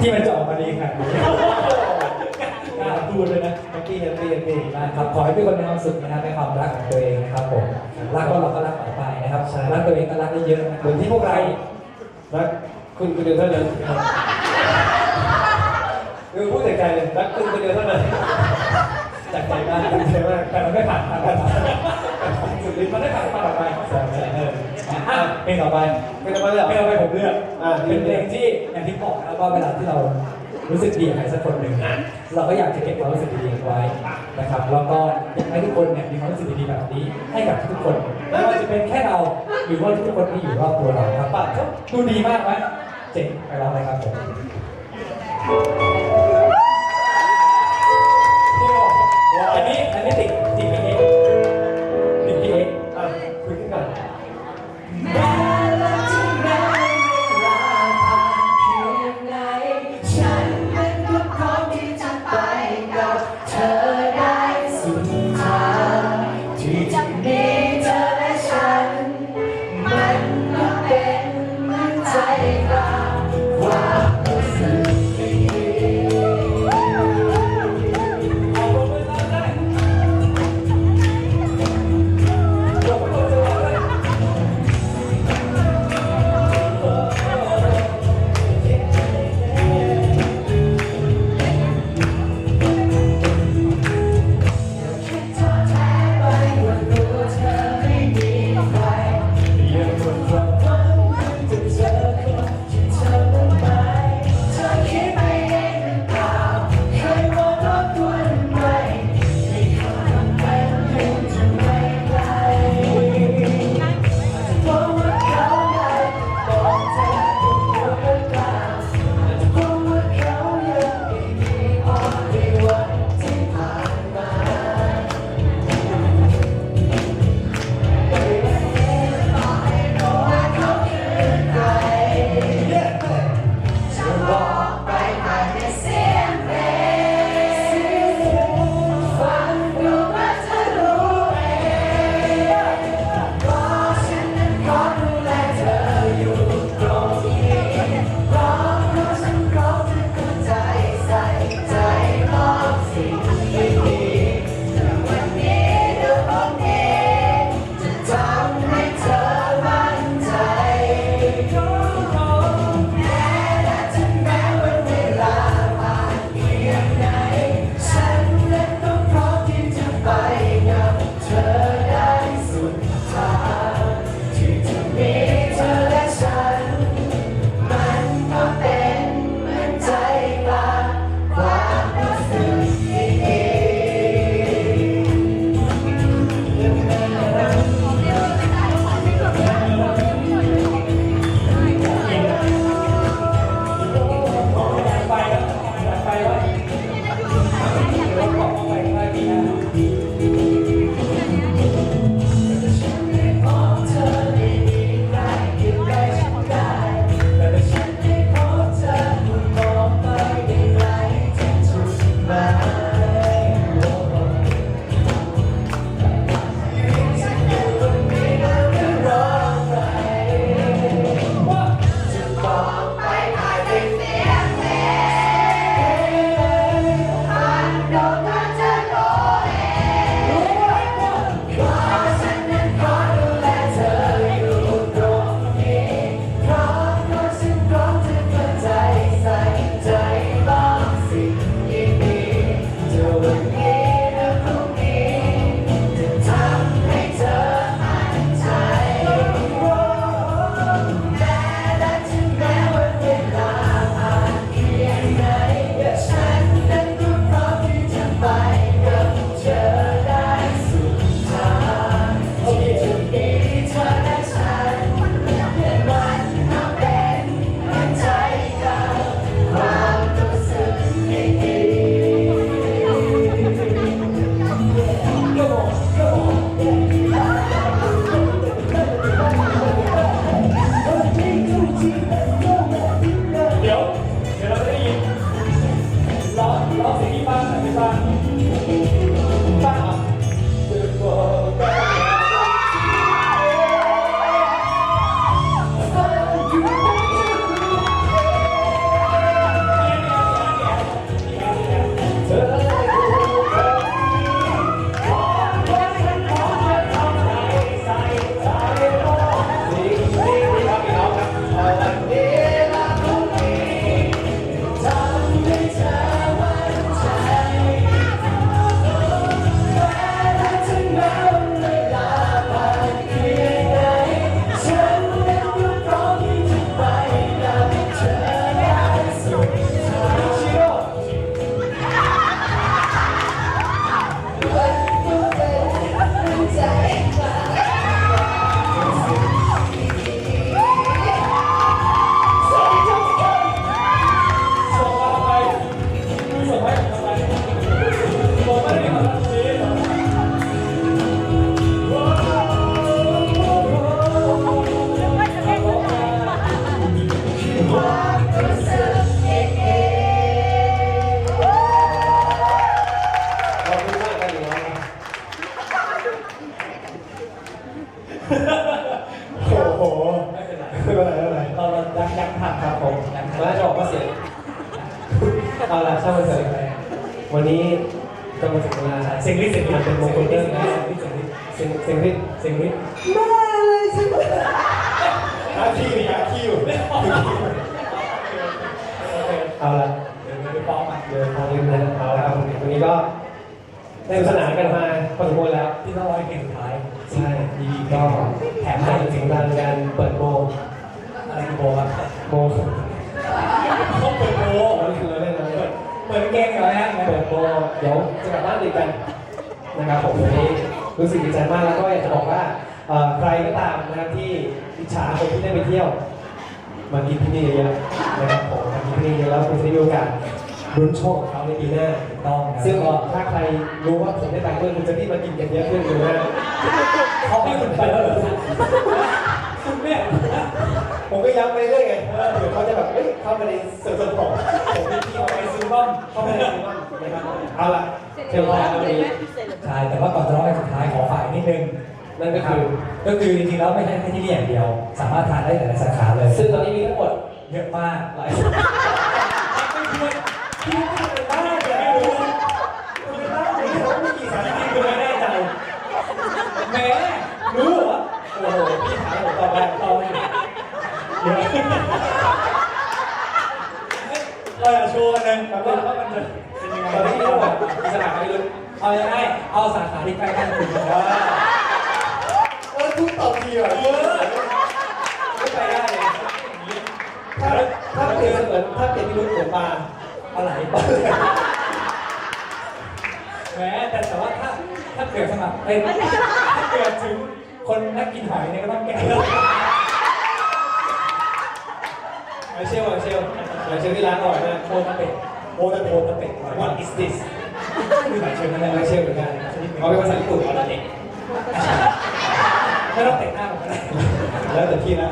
ที่มันจะออกมาดีขนาดนี้กล้าพูดเลยนะแฮปปี้แฮปปี้แฮปปี้นะครับขอให้ทุกคนมีความสุขนะครับในความรักของตัวเองนะครับผมรักก็เราก็รักต่อไปนะครับใช่รักตัวเองก็รักได้เยอะนะคเหรับมือนที่พวกเรารักคุณคนเดียวเท่านั้นคือพูดจากใจเลยรักคุณคนเดียวเท่านั้นจากใจมากจากใจมากแต่มันไม่ผ่านผ่านผ่านสุดฤทธิ์มันไม่ผ่านผ่านต่อไปเอออะเพลงต่อไปไม่ต้องมาเลยเหรอเพลงต่อไปผมเลือกอะ เป็นเพลงที่อย่างที่บอกนะครับว่าเวลาที่เรารู้สึกดีกับใครสักคนหนึ่งเราก็อยากจะเก็บความรู้สึกดีๆไว้นะครับแล้วก็อยากให้ทุกคนเนี่ยมีความรู้สึกดีๆแบบนี้ให้กับทุกคนไม่ว่าจะเป็นแค่เราหรือว่าทุกคนที่อยู่รอบตัวเราครับปะก็ดูดีมากไหมเจ๋งไปลองเลยครับผม ที่ โอ้โหไม่เป็นไรไม่เป็นไรเราเราดังยังผ่านครับผมแล้วจะบอกว่าเสียเอาละช่างมันเถอะวันนี้ก็มาถึงเวลาเสียงริเสียงริเป็นมงคลเรื่องนะเสียงริเสียงริเสียงริเสียงริมาเลยฉันหาคิวหาคิวเอาละเดินไปฟ้องมาเดินทางลืมนะเอาละครับวันนี้ก็ได้สนานกันมาพอสมควรแล้วที่ต้องร้อยเก่งท้าย ดีก็แถมให้ให้ถึงดังการเปิดโบอะไรโบครับโบต้องเปิดโบนั่นคือเล่นนะเปิดเปิดเกงเหรอฮะเปิดโบเดี๋ยวจะกลับบ้านดีกันนะครับผมวันนี้รู้สึกดีใจมากแล้วก็อยากจะบอกว่าใครก็ตามนะครับที่อิจฉาคนที่ได้ไปเที่ยวมากินที่นี่เยอะๆนะครับผมมากินที่นี่เยอะแล้วคุณจะได้มีโอกาสลุ้นโชคเขาในปีหน้าต้องนะซึ่งถ้าใครรู้ว่าผมได้ตังค์ด้วยคุณจะรีบมากินกันเยอะขึ้นดูนะเขาให้คุณไปแล้วเหรอคุณเนี่ยผมก็ย้ำไปเรื่อยไงเออเดี๋ยวเขาจะแบบเฮ้ยเข้ามาในส่วนส่วนของผมไม่ที่เอาเอาไปไปซื้ซื้ออบ้างเข้ามาในซื้อบ้างนะครับเอาละเชิญมาวันนี้ใช่แต่ว่าก่อนจะร้องเพลงสุดท้ายขอฝากนิดนึงนั่นก็คือก็คือจริงๆแล้วไม่ใช่แค่ที่นี่อย่างเดียว สามารถทานได้หลายๆสาขาเลย ซึ่งตอนนี้มีทั้งหมดเยอะมากหลายไม่ควรที่ไม่เป็นบ้านแต่ไม่รู้คุณเป็นบ้านที่เขาไม่กี่สาขาคุณไม่แน่ใจแหมรู้เหรอ โอ้โหพี่ถามผมตอบได้ต่อไปเดี๋ยวเราจะโชว์กันเลยว่าว่ามันจะเป็นยังไงตอนนี้มีทั้งหมดมีสถาบันไม่รู้เอายังไงเอาสาขาที่ใกล้กันคุณว่าเออทุกตอบดีอะเออไม่ไปได้เลยถ้าถ้าเปลี่ยนเสมือนถ้าเปลี่ยนพิรุธเหมือนปลาอะไรแหมแต่แต่ว่าถ้าถ้าเกิดสมัครเป็นถ้าเกิดถึง คนนักกินหอยเนี่ยก็ต้องแก่แล้วไอเชลไอเชลไอเชลที่ร้านอร่อยมากโคตรเป็ดโคตรโคตรเป็ด What is this คือไอเชลนั่นแหละไอเชลเหมือนกันเขาเป็นภาษาญี่ปุ่นเขาเด็กไม่ต้องเตะหน้าผมแล้วแต่พี่นะ